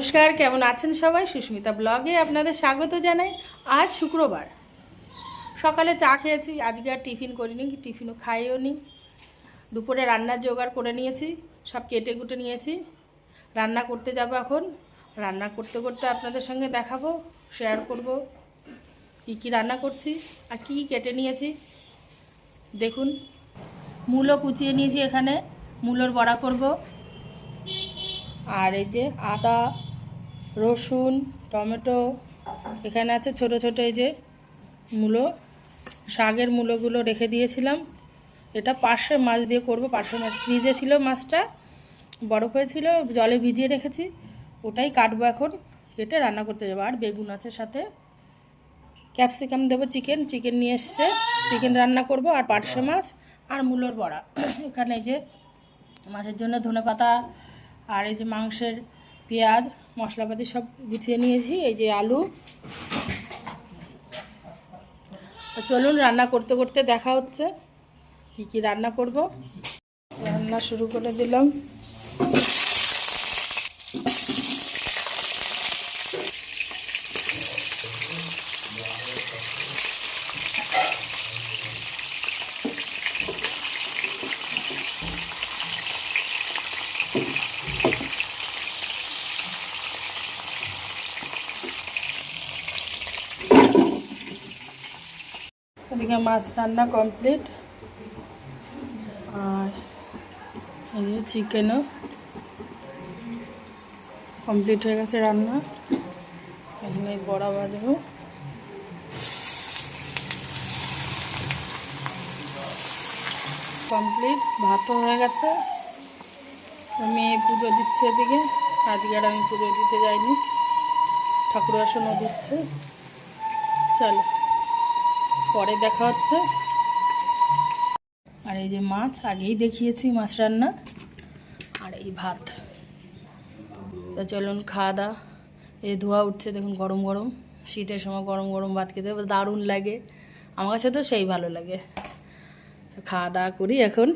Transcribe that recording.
নমস্কার, কেমন আছেন সবাই? সুস্মিতা ব্লগে আপনাদের স্বাগত জানাই। আজ শুক্রবার। সকালে চা খেয়েছি, আজকে আর টিফিন করিনি, টিফিনও খাইও নি। দুপুরে রান্নার জোগাড় করে নিয়েছি, সব কেটে কুটে নিয়েছি। রান্না করতে যাব এখন। রান্না করতে করতে আপনাদের সঙ্গে দেখাবো শেয়ার করব, কী কী রান্না করছি আর কী কেটে নিয়েছি। দেখুন, মূলও কুচিয়ে নিয়েছি এখানে। মূলোর বড়া করব। আর এই যে আদা রসুন, টমেটো, এখানে আছে ছোট ছোট এই যে মূলো, শাকের মূলোগুলো রেখে দিয়েছিলাম। এটা পার্শে মাছ দিয়ে করব পার্শে মাছ। ফ্রিজে ছিল মাছটা, বরফ হয়েছিল, জলে ভিজিয়ে রেখেছি, ওটাই কাটবো এখন, কেটে রান্না করতে যাব। আর বেগুন আছে সাথে। ক্যাপসিকাম দেবো, চিকেন চিকেন নিয়ে এসছে। চিকেন রান্না করব আর পার্শে মাছ আর মূলোর বড়া। এখানে এই যে মাছের জন্য ধনে পাতা আর এই যে মাংসের পেঁয়াজ, মশলাপাতি সব গুছিয়ে নিয়েছি, এই যে আলু। চলুন রান্না করতে করতে দেখা হচ্ছে, কি কি রান্না করব। রান্না শুরু করে দিলাম। এদিকে মাছ রান্না কমপ্লিট আর এই চিকেনও কমপ্লিট হয়ে গেছে রান্না। এখানে বড়া বাজবো কমপ্লিট ভাতও হয়ে গেছে। মেয়ে পুজো দিচ্ছে এদিকে। আজকে আর আমি পুজো দিতে যাইনি। ঠাকুর আসনও দিচ্ছে। চলো। পরে দেখা হচ্ছে। আর এই যে মাছ, আগেই দেখিয়েছি মাছ রান্না। আর এই ভাত। তা চলুন খাওয়া দাওয়া। এই ধোয়া উঠছে, দেখুন গরম গরম। শীতের সময় গরম গরম ভাত খেতে দারুণ লাগে। আমার কাছে তো সেই ভালো লাগে। খাওয়া দাওয়া করি এখন।